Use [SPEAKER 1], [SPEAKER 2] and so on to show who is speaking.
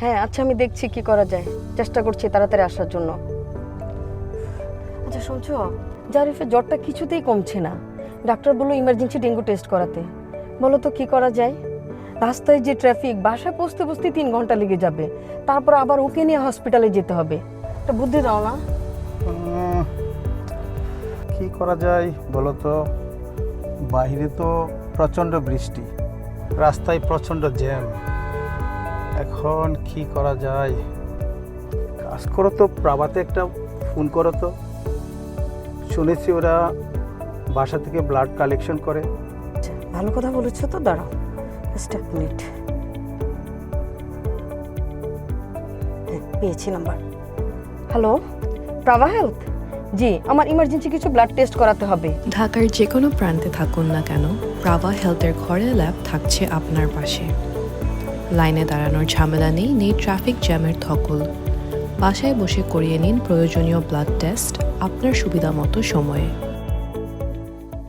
[SPEAKER 1] হ্যাঁ আচ্ছা আমি দেখছি কি করা যায়। চেষ্টা করছি তাড়াতাড়ি আসার জন্য। আচ্ছা শুনছো? জারিফের জ্বরটা কিছুতেই কমছে না। ডাক্তার বলল ইমার্জেন্সি ডেঙ্গু টেস্ট করাতে। বলো তো, কি করা যায়? রাস্তায় যে ট্রাফিক বাসায় পৌঁছতে পৌঁছতে তিন ঘণ্টা লেগে যাবে। তারপর আবার ওকে নিয়ে হসপিটালে যেতে হবে। একটা বুদ্ধি দাও না।
[SPEAKER 2] কি করা যায় বলো তো? বাইরে তো প্রচণ্ড বৃষ্টি। রাস্তায় প্রচণ্ড জ্যাম। এখন কি করা যায়? কাজ করো তো প্রাভাতে একটা ফোন করো তো। শুনেছি ওরা বাসা থেকে ব্লাড কালেকশন করে।
[SPEAKER 1] আচ্ছা, ভালো কথা বলেছ তো দাঁড়াও জাস্ট এক মিনিট হ্যাঁ, পেয়েছি number hello Prabha health ji আমার ইমার্জেন্সি কিছু ব্লাড টেস্ট করাতে হবে।
[SPEAKER 3] ঢাকার যে কোনো প্রান্তে থাকুন না কেন প্রাভা হেলথের ঘরে ল্যাব থাকছে আপনার পাশে। লাইনে দাঁড়ানোর ঝামেলা নেই নেই ট্রাফিক জ্যামের ধকল। বাসায় বসে করিয়ে নিন প্রয়োজনীয় ব্লাড টেস্ট আপনার সুবিধা মতো সময়ে।